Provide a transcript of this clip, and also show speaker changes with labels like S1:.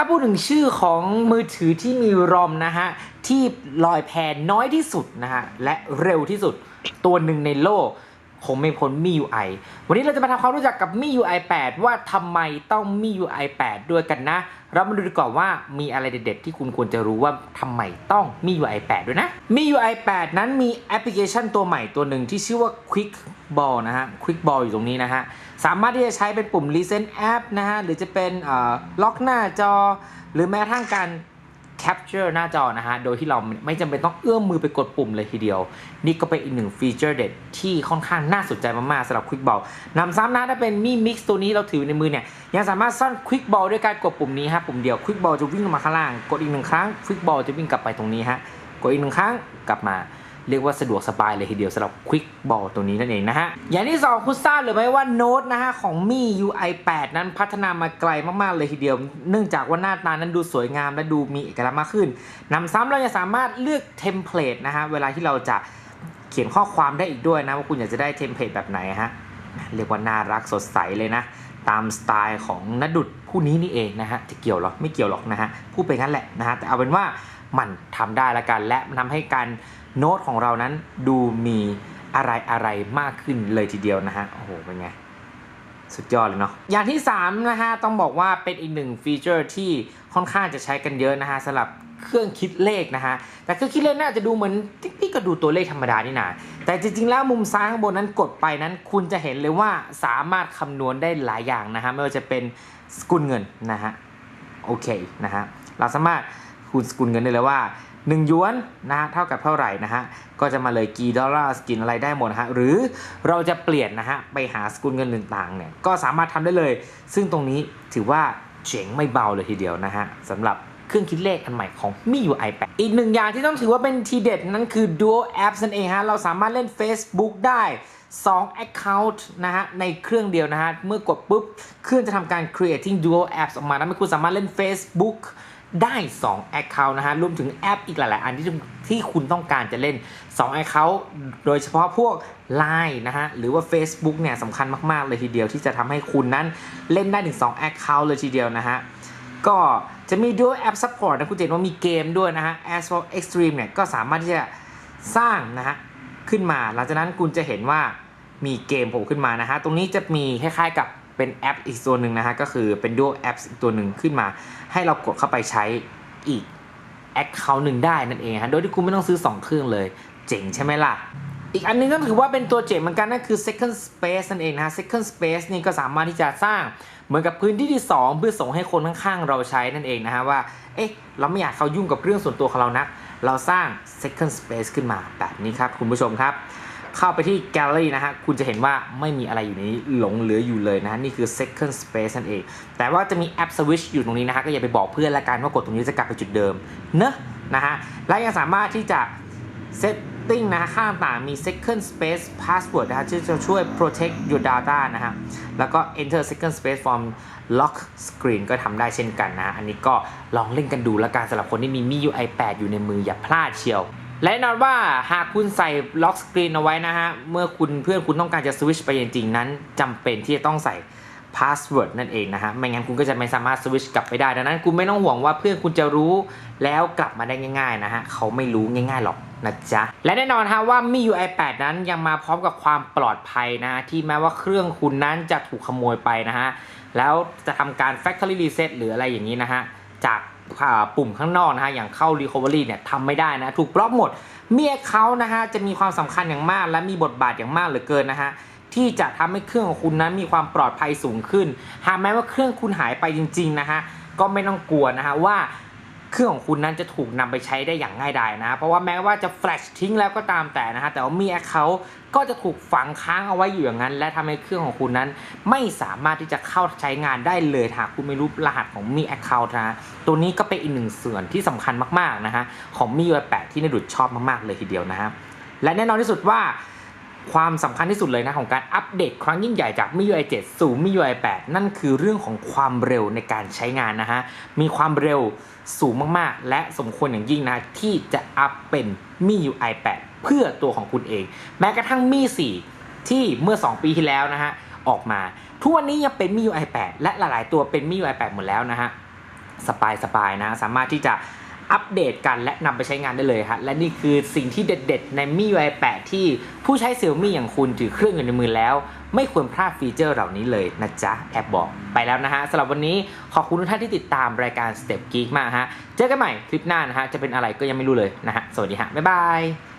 S1: าพูดถึงชื่อของมือถือที่มีรอมนะฮะ ที่ลอยแพน้อยที่สุดนะฮะ และเร็วที่สุดตัวหนึ่งในโลก คงไม่พ้นมี UI วันนี้เราจะมาทำความรู้จักกับมี UI 8 ว่าทำไมต้องมี UI 8 ด้วยกันนะ เรามาดูดีกว่าว่ามีอะไรเด็ดๆ ที่คุณควรจะรู้ว่าทำไมต้องมี UI 8 ด้วยนะมี UI 8 นั้นมีแอปพลิเคชันตัวใหม่ตัวหนึ่งที่ชื่อว่า Quick Ball นะฮะ Quick Ball อยู่ตรงนี้นะฮะ สามารถที่จะใช้เป็นปุ่ม Recent App นะฮะ หรือจะเป็นล็อกหน้าจอ หรือแม้กระทั่งการ capture หน้าจอนะฮะ โดยที่เราไม่จำเป็นต้องเอื้อมมือไปกดปุ่มเลยทีเดียว นี่ก็เป็นอีกหนึ่งฟีเจอร์เด็ดที่ค่อนข้างน่าสนใจมากๆสำหรับ Quick Ball นำซ้ำนะถ้าเป็นมีมิกซ์ตัวนี้เราถือในมือเนี่ย ยังสามารถซ่อน Quick Ball ด้วยการกดปุ่มนี้ฮะ ปุ่มเดียว Quick Ball จะวิ่งลงมาข้างล่าง กดอีกหนึ่งครั้ง Quick Ball จะวิ่งกลับไปตรงนี้ฮะ กดอีกหนึ่งครั้งกลับมา เรียกว่าสะดวกสบายเลยทีเดียวสำหรับ Quick Ball ตัวนี้นั่นเองนะฮะ อย่างที่ 2 คุณทราบหรือไม่ว่าโน้ตนะฮะ ของมี UI 8 นั้นพัฒนามาไกลมาก ๆ เลยทีเดียว เนื่องจากว่าหน้าตานั้นดูสวยงามและดูมีเอกลักษณ์มากขึ้นนำซ้ำเรายังสามารถเลือกเทมเพลตนะฮะ เวลาที่เราจะเขียนข้อความได้อีกด้วยนะ ว่าคุณอยากจะได้เทมเพลตแบบไหนฮะเรียกว่าน่ารักสดใสเลยนะตามสไตล์ของนดุดผู้นี้นี่เองนะฮะจะเกี่ยวหรอไม่เกี่ยวหรอกนะฮะพูดไปงั้นแหละนะฮะแต่เอาเป็นว่า มันทำได้ละกัน และมันทำให้การโน้ตของเรานั้นดูมีอะไรอะไรมากขึ้นเลยทีเดียวนะฮะโอ้โหเป็นไงสุดยอดเลยเนาะอย่างที่ 3 นะฮะ ต้องบอกว่าเป็นอีกหนึ่งฟีเจอร์ที่ค่อนข้างจะใช้กันเยอะนะฮะสำหรับเครื่องคิดเลขนะฮะ แต่เครื่องคิดเลขน่าจะดูเหมือนพี่ก็ดูตัวเลขธรรมดานี่นาแต่จริงๆ แล้วมุมซ้ายข้างบนนั้นกดไปนั้น คุณจะเห็นเลยว่าสามารถคำนวณได้หลายอย่างนะฮะไม่ว่าจะเป็นสกุลเงินนะฮะโอเคนะฮะเราสามารถ คูณสกุลเงินได้เลยว่า 1 ยวนนะฮะเท่ากับเท่าไหร่นะฮะก็จะมาเลยกี่ดอลลาร์สกินอะไรได้หมดนะฮะหรือเราจะเปลี่ยนนะฮะไปหาสกุลเงินต่างๆเนี่ยก็สามารถทำได้เลย ซึ่งตรงนี้ถือว่าเจ๋งไม่เบาเลยทีเดียวนะฮะสำหรับเครื่องคิดเลขอันใหม่ของมี UI 8อีกหนึ่งอย่างที่ต้องถือว่าเป็นทีเด็ดนั่นคือ Dual Apps นั่นเองฮะ เราสามารถเล่น Facebook ได้2 Account นะฮะ ในเครื่องเดียวนะฮะ เมื่อกดปุ๊บ เครื่องจะทำการ creating dual apps ออกมาแล้วคุณสามารถเล่น Facebook ได้ 2 Account นะฮะรวมถึงแอปอีกหลาย ๆ อันที่ที่คุณต้องการจะเล่น 2 Account โดยเฉพาะพวก Line นะฮะหรือว่า Facebook เนี่ยสำคัญมาก ๆ เลยทีเดียวที่จะทำให้คุณนั้นเล่นได้ถึง 2 Account เลยทีเดียวนะฮะก็จะมี dual app support นะคุณเจนว่ามีเกมด้วยนะฮะ Asphalt Extreme เนี่ยก็สามารถที่จะสร้างนะฮะขึ้นมา หลังจากนั้นคุณจะเห็นว่ามีเกมโผล่ขึ้นมานะฮะตรงนี้จะมีคล้าย ๆ กับ เป็นแอปอีกตัวหนึ่งนะฮะก็คือเป็น dual apps อีกตัวหนึ่งขึ้นมา ให้เรากดเข้าไปใช้อีก account หนึ่งได้นั่นเองฮะโดยที่คุณไม่ต้องซื้อ 2 เครื่องเลย เจ๋งใช่ไหมล่ะอีกอันนึงก็ถือว่าเป็นตัวเจ๋งเหมือนกันนั่นคือ second space นั่นเองนะฮะ second space นี่ก็สามารถที่จะสร้างเหมือนกับพื้นที่ที่ 2 เพื่อส่งให้คนข้างๆเราใช้นั่นเองนะฮะว่า เอ๊ะ เราไม่อยากเขายุ่งกับเรื่องส่วนตัวของเรานักเราสร้าง second space ขึ้นมาแบบนี้ครับคุณผู้ชมครับ เข้าไปที่ gallery นะฮะ คุณจะเห็นว่าไม่มีอะไรอยู่ในนี้หลงเหลืออยู่เลยนะฮะ นี่คือ second space นั่นเอง แต่ว่าจะมีแอป switch อยู่ตรงนี้นะฮะ ก็อย่าไปบอกเพื่อนละกันว่ากดตรงนี้จะกลับไปจุดเดิม เนอะนะฮะ และยังสามารถที่จะ setting นะฮะ ข้างต่างมี second space password นะฮะที่จะช่วย protect your data นะฮะ แล้วก็ enter second space from lock screen ก็ทำได้เช่นกันนะ อันนี้ก็ลองเล่นกันดูล้วกันสำหรับคนที่มีมี UI 8 อยู่ในมืออย่าพลาดเชียว และแน่นอนว่าหากคุณใส่ lock screen เอาไว้นะฮะ เมื่อคุณเพื่อนคุณต้องการจะ switch ไปจริงๆนั้นจำเป็นที่จะต้องใส่ password นั่นเองนะฮะ ไม่งั้นคุณก็จะไม่สามารถ switch กลับไปได้ ดังนั้นคุณไม่ต้องห่วงว่าเพื่อนคุณจะรู้แล้วกลับมาได้ง่าย ๆ นะฮะ เขาไม่รู้ง่ายๆหรอกนะจ๊ะ และแน่นอนฮะว่ามี UI 8 นั้นยังมาพร้อมกับความปลอดภัยนะะที่แม้ว่าเครื่องคุณนั้นจะถูกขโมยไปนะฮะ แล้วจะทำการ factory reset หรืออะไรอย่างนี้นะฮะ จาก ปุ่มข้างนอกนะฮะอย่างเข้า recovery เนี่ยทำไม่ได้นะถูกบล็อกหมด เมียเขานะฮะจะมีความสำคัญอย่างมาก และมีบทบาทอย่างมากเหลือเกินนะฮะที่จะทำให้เครื่องของคุณนั้นมีความปลอดภัยสูงขึ้น หากแม้ว่าเครื่องคุณหายไปจริงๆนะฮะก็ไม่ต้องกลัวนะฮะว่า รื่องของคุณนั้นจะถูกนำไปใช้ได้อย่างง่ายดายนะ เพราะว่าแม้ว่าจะแฟลชทิ้งแล้วก็ตามแต่นะฮะ แต่ว่ามีแอคเคาท์ก็จะถูกฝังค้างเอาไว้อยู่อย่างนั้น และทำให้เครื่องของคุณนั้น ไม่สามารถที่จะเข้าใช้งานได้เลยหากคุณไม่รู้รหัสของมีแอคเคาท์นะตัวนี้ก็เป็นอีกหนึ่งส่วนที่สำคัญมากๆนะฮะของมี UI 8 ที่นดุดชอบมากๆเลยทีเดียวนะฮะและแน่นอนที่สุดว่า ความสำคัญที่สุดเลยนะของการอัปเดตครั้งยิ่งใหญ่จาก MIUI 7 สู่ MIUI 8 นั่นคือเรื่องของความเร็วในการใช้งานนะฮะ มีความเร็วสูงมากๆ และสมควรอย่างยิ่งนะ ที่จะอัปเป็น MIUI 8 เพื่อตัวของคุณเอง แม้กระทั่ง Mi 4 ที่เมื่อ 2 ปีที่แล้วนะฮะ ออกมา ทุกวันนี้ยังเป็น MIUI 8 และหลาย ๆ ตัวเป็น MIUI 8 หมดแล้วนะฮะสบายๆนะสามารถที่จะ อัปเดตกันและนำไปใช้งานได้เลยฮะและนี่คือสิ่งที่เด็ดๆ ในมี่ UI 8 ที่ผู้ใช้ Xiaomi อย่างคุณถือเครื่องอยู่ในมือแล้ว ไม่ควรพลาดฟีเจอร์เหล่านี้เลยนะจ๊ะ แอบบอกไปแล้วนะฮะสำหรับวันนี้ขอบคุณทุกท่านที่ติดตามรายการ Step Geek มากฮะเจอกันใหม่คลิปหน้านะฮะจะเป็นอะไรก็ยังไม่รู้เลยนะฮะสวัสดีฮะบ๊ายบาย